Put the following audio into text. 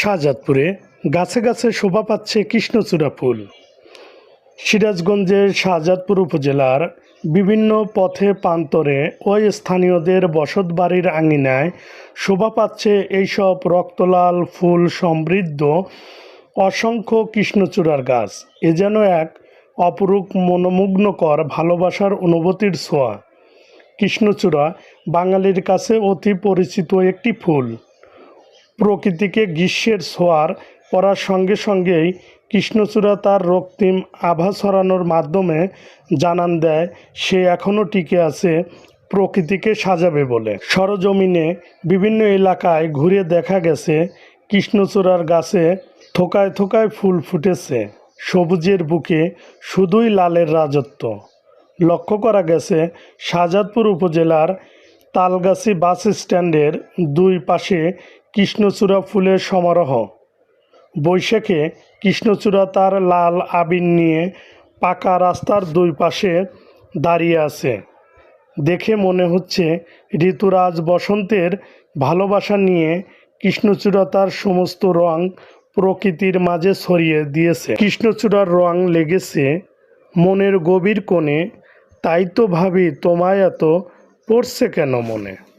শাহজাদপুরে গাছে গাছে শোভা পাচ্ছে কৃষ্ণচূড়া ফুল। সিরাজগঞ্জের শাহজাদপুর উপজেলার বিভিন্ন পথে প্রান্তরে ওই স্থানীয়দের বসত বাড়ির আঙিনায় শোভা পাচ্ছে এইসব রক্তলাল ফুল সমৃদ্ধ অসংখ্য কৃষ্ণচূড়ার গাছ। এ যেন এক অপরূপ মনোমুগ্নকর ভালোবাসার অনুভূতির ছোঁয়া। কৃষ্ণচূড়া বাঙালির কাছে অতি পরিচিত একটি ফুল। প্রকৃতিকে গ্রীষ্মের ছোঁয়ার পড়ার সঙ্গে সঙ্গেই কৃষ্ণচূড়া তার রক্তিম আভা ছড়ানোর মাধ্যমে জানান দেয়, সে এখনও টিকে আছে, প্রকৃতিকে সাজাবে বলে। সরজমিনে বিভিন্ন এলাকায় ঘুরে দেখা গেছে, কৃষ্ণচূড়ার গাছে থোকায় থোকায় ফুল ফুটেছে। সবুজের বুকে শুধুই লালের রাজত্ব। লক্ষ্য করা গেছে, শাহজাদপুর উপজেলার তালগাছি বাস স্ট্যান্ডের দুই পাশে কৃষ্ণচূড়া ফুলের সমারোহ। বৈশাখে কৃষ্ণচূড়া তার লাল আবির নিয়ে পাকা রাস্তার দুই পাশে দাঁড়িয়ে আছে। দেখে মনে হচ্ছে ঋতুরাজ বসন্তের ভালোবাসা নিয়ে কৃষ্ণচূড়া তার সমস্ত রং প্রকৃতির মাঝে ছড়িয়ে দিয়েছে। কৃষ্ণচূড়ার রং লেগেছে মনের গভীর কোণে। তাই তো ভাবি তোমায় এত পড়ছে কেন মনে?